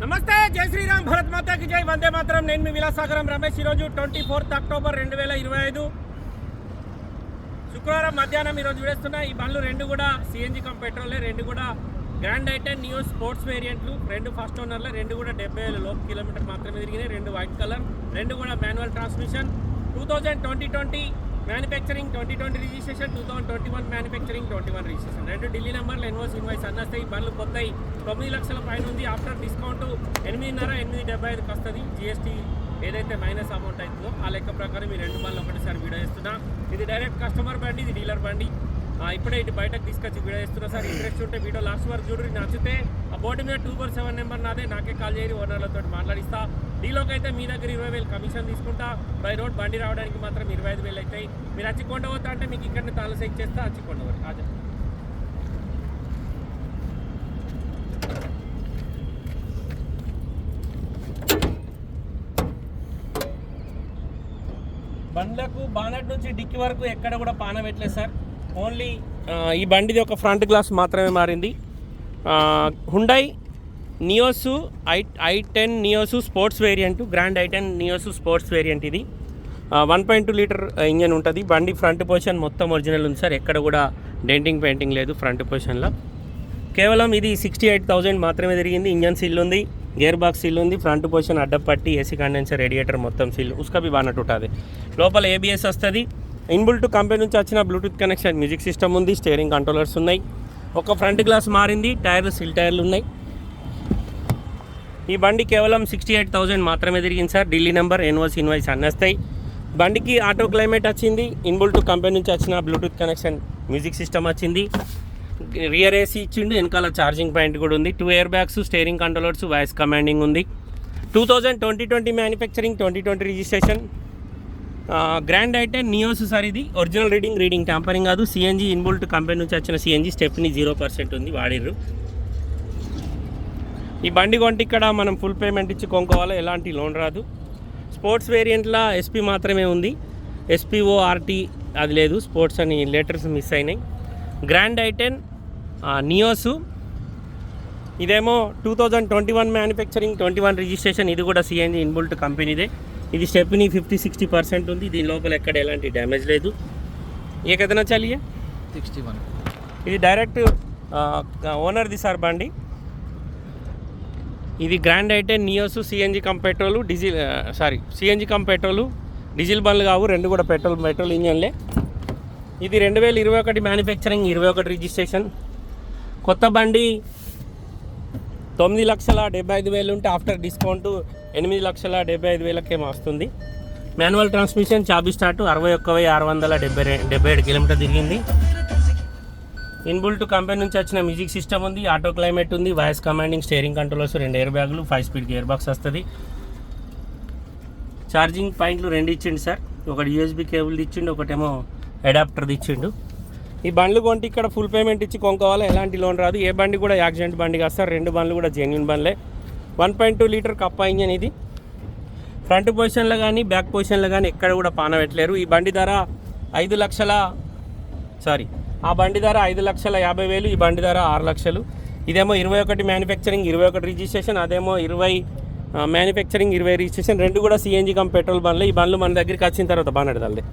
నమస్తే జై శ్రీరామ్ భరత్ మాతాకి జై వందే మాత్రం. నేను మీ విలాసాగరం రమేష్. ఈరోజు ట్వంటీ ఫోర్త్ అక్టోబర్ రెండు వేల ఇరవై ఐదు. శుక్రవారం మధ్యాహ్నం ఈరోజు విడేస్తున్న. ఈ బండ్లు రెండు కూడా సిఎన్జి కం పెట్రోలే రెండు కూడా Grand i ten new sports వేరియంట్లు రెండు ఫస్ట్ ఓనర్లే రెండు కూడా డెబ్బై వేల లోపు కిలోమీటర్ మాత్రమే తిరిగినాయి రెండు వైట్ కలర్ రెండు కూడా manual transmission two thousand twenty twenty manufacturing twenty twenty registration two thousand twenty one manufacturing twenty one registration రెండు ఢిల్లీ నెంబర్లు ఎన్వోస్ ఇన్వాయిస్ అన్నస్తాయి బండ్లు కొత్తాయి. తొమ్మిది లక్షల పైన ఉంది ఆఫ్టర్ డిస్కౌంట్. ఎనిమిదిన్నర ఎనిమిది డెబ్బై ఐదుకి వస్తుంది. జిఎస్టీ ఏదైతే మైనస్ అమౌంట్ అవుతుందో ఆ లెక్క ప్రకారం ఈ రెండు బండ్లు ఒకటిసారి వీడియో ఇస్తున్నా ఇది డైరెక్ట్ కస్టమర్ బండి ఇది డీలర్ బండి. ఇప్పుడే ఇటు బయటకు తీసుకొచ్చి వీడియో చేస్తున్నా సార్. ఇంట్రెస్ట్ ఉంటే వీడియో లాస్ట్ వరకు చూడండి. నచ్చితే ఆ బోర్డు మీద టూ ఫోర్ సెవెన్ నెంబర్ నాదే. నాకే కాల్ చేయరు ఓనర్లతో మాట్లాడిస్తా. డీలోకి అయితే మీ దగ్గర ఇరవై వేలు కమిషన్ తీసుకుంటా. బై రోడ్ బండి రావడానికి మాత్రం ఇరవై ఐదు వేలు అవుతాయి. మీరు అచ్చి కొండవద్దా అంటే మీకు ఇక్కడ తాళ సెక్ చేస్తా అచ్చి కొండవరు అదే బండ్లకు బానట్ నుంచి డిక్కి వరకు ఎక్కడ కూడా పాన పెట్టలేదు సార్. ఓన్లీ ఈ బండిది ఒక ఫ్రంట్ గ్లాస్ మాత్రమే మారింది. Hyundai Nios i i ten Nios sports variant grand i ten Nios sports variant ఇది. One point two litre engine ఉంటుంది. బండి ఫ్రంట్ పొజిషన్ మొత్తం ఒరిజినల్ ఉంది సార్. ఎక్కడ కూడా డెంటింగ్ పెయింటింగ్ లేదు ఫ్రంట్ పొజిషన్లో కేవలం ఇది సిక్స్టీ ఎయిట్ థౌజండ్ మాత్రమే తిరిగింది. ఇంజన్ సీల్ ఉంది గేర్ బాక్స్ సీల్ ఉంది ఫ్రంట్ పొజిషన్ అడ్డపట్టి ఏసీ కండెన్సర్ రేడియేటర్ మొత్తం సీల్ ఉస్కబి బాగా ఉంటుంది లోపల ఏబిఎస్ వస్తుంది. ఇన్బుల్ట్ కంపెనీ నుంచి వచ్చిన బ్లూటూత్ కనెక్షన్ మ్యూజిక్ సిస్టమ్ ఉంది స్టీరింగ్ కంట్రోలర్స్ ఉన్నాయి. ఒక ఫ్రంట్ గ్లాస్ మారింది టైర్లు సిల్ టైర్లు ఉన్నాయి. ఈ బండి కేవలం సిక్స్టీ ఎయిట్ థౌజండ్ మాత్రమే తిరిగింది సార్. ఢిల్లీ నెంబర్ ఎన్వోస్ ఇన్వాయిస్ అన్నేస్తాయి. బండికి ఆటో క్లైమేట్ వచ్చింది. ఇన్బుల్ట్ కంపెనీ నుంచి వచ్చిన బ్లూటూత్ కనెక్షన్ మ్యూజిక్ సిస్టమ్ వచ్చింది. రియర్ ఏసీ ఇచ్చిండు వెనకాల ఛార్జింగ్ పాయింట్ కూడా ఉంది. Two air bags steering controllers voice commanding ఉంది. Two thousand twenty twenty manufacturing twenty twenty registration Grand అయితే నియోస్ సార్ ఇది ఒరిజినల్ రీడింగ్ రీడింగ్ ట్యాంపరింగ్ కాదు. సిఎన్జీ ఇన్బుల్ట్ కంపెనీ నుంచి వచ్చిన సిఎన్జీ స్టెప్ని జీరో పర్సెంట్ ఉంది వాడిర్రు. ఈ బండి కొంటే ఇక్కడ మనం ఫుల్ పేమెంట్ ఇచ్చి కొనుక్కోవాలి? ఎలాంటి లోన్ రాదు. స్పోర్ట్స్ వేరియంట్లో ఎస్పీ మాత్రమే ఉంది. ఎస్పీఓ ఆర్టీ అది లేదు. స్పోర్ట్స్ అని లెటర్స్ మిస్ అయినాయి. గ్రాండ్ ఐటెన్ నియోసు ఇదేమో two thousand twenty one manufacturing twenty one registration ఇది కూడా సిఎన్జీ ఇన్బుల్ట్ కంపెనీదే ఇది స్టెప్ని ఫిఫ్టీ సిక్స్టీ పర్సెంట్ ఉంది. దీని లోపల ఎక్కడ ఎలాంటి డ్యామేజ్ లేదు. ఏ కదనా చలియే సిక్స్టీ వన్. ఇది డైరెక్ట్ ఓనర్ది సార్ బండి. ఇది గ్రాండ్ అయితే Nios CNG cum petrol diesel sorry CNG cum petrol diesel బండ్లు కావు రెండు కూడా పెట్రోల్ పెట్రోల్ ఇంజన్లే. ఇది రెండు వేల ఇరవై ఒకటి మ్యానుఫ్యాక్చరింగ్ ఇరవై ఒకటి రిజిస్ట్రేషన్ కొత్త బండి తొమ్మిది లక్షల డెబ్బై ఐదు వేలు ఉంటే ఆఫ్టర్ డిస్కౌంట్ ఎనిమిది లక్షల డెబ్బై ఐదు వేలకేమో వస్తుంది మాన్యువల్ ట్రాన్స్మిషన్ చాబీ స్టార్ట్ అరవై ఒక్క వెయ్యి ఆరు వందల డెబ్బై డెబ్బై ఏడు కిలోమీటర్ తిరిగింది ఇన్బుల్ట్ కంపెనీ నుంచి వచ్చిన మ్యూజిక్ సిస్టమ్ ఉంది ఆటో క్లైమేట్ ఉంది వాయిస్ కమాండింగ్ స్టీరింగ్ కంట్రోలర్స్ రెండు ఎయిర్ బ్యాగులు ఫైవ్ స్పీడ్ గేర్ బాక్స్ వస్తుంది. ఛార్జింగ్ పాయింట్లు రెండు ఇచ్చిండు సార్. ఒకటి యూఎస్బి కేబుల్ ఇచ్చిండు ఒకటేమో అడాప్టర్ ఇచ్చిండు ఈ బండ్లు కొంటే ఇక్కడ ఫుల్ పేమెంట్ ఇచ్చి కొనుక్కోవాలి ఎలాంటి లోన్ రాదు. ఏ బండి కూడా యాక్సిడెంట్ బండి కాదు సార్ రెండు బండ్లు కూడా జెన్యున్ బండ్లే. వన్ పాయింట్ టూ లీటర్ కప్ప ఇంజన్ ఇది. ఫ్రంట్ పొజిషన్లో కానీ బ్యాక్ పొజిషన్లో కానీ ఎక్కడ కూడా పాన పెట్టలేరు ఈ బండి ధర ఐదు లక్షల సారీ ఆ బండి ధర ఐదు లక్షల యాభై వేలు ఈ బండి ధర ఆరు లక్షలు. ఇదేమో ఇరవై ఒకటి మ్యానుఫ్యాక్చరింగ్ ఇరవై ఒకటి రిజిస్ట్రేషన్ అదేమో ఇరవై మ్యానుఫ్యాక్చరింగ్ ఇరవై రిజిస్ట్రేషన్ రెండు కూడా సిఎన్జి కమ్ పెట్రోల్ బండ్లు. ఈ బండ్లు మన దగ్గరికి వచ్చిన తర్వాత బానడదల్లే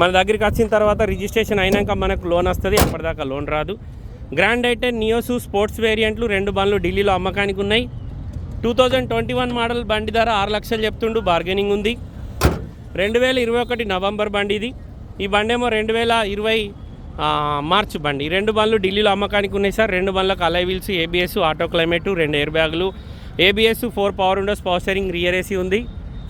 మన దగ్గరికి వచ్చిన తర్వాత రిజిస్ట్రేషన్ అయినాక మనకు లోన్ వస్తుంది. అప్పటిదాకా లోన్ రాదు. గ్రాండ్ అయితే నియోసు స్పోర్ట్స్ వేరియంట్లు రెండు బండ్లు ఢిల్లీలో అమ్మకానికి ఉన్నాయి. Two thousand twenty one model బండి ధర ఆరు లక్షలు చెప్తుండు బార్గెనింగ్ ఉంది. రెండు వేల ఇరవై ఒకటి నవంబర్ బండి ఇది. ఈ బండి ఏమో రెండు వేల ఇరవై మార్చ్ బండి. రెండు బండ్లు ఢిల్లీలో అమ్మకానికి ఉన్నాయి సార్. రెండు బండ్లకు alloy wheels ABS auto climate రెండు ఎయిర్ బ్యాగులు ABS four power windows power steering rear AC ఉంది.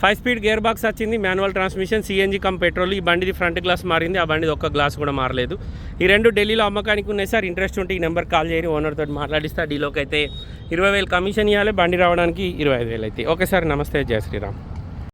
ఫైవ్ స్పీడ్ గేర్ బాక్స్ వచ్చింది manual transmission CNG cum petrol ఈ బండిది ఫ్రంట్ గ్లాస్ మారింది ఆ బండిది ఒక్క గ్లాస్ కూడా మారలేదు. ఈ రెండు ఢిల్లీలో అమ్మకానికి ఉన్నాయి సార్. ఇంట్రెస్ట్ ఉంటే ఈ నెంబర్ కాల్ చేయని ఓనర్తో మాట్లాడిస్తే డీలోకి అయితే ఇరవై వేలు కమిషన్ ఇవ్వాలి బండి రావడానికి ఇరవై ఐదు వేలు అయితే. ఓకే సార్ నమస్తే జయ శ్రీరామ్.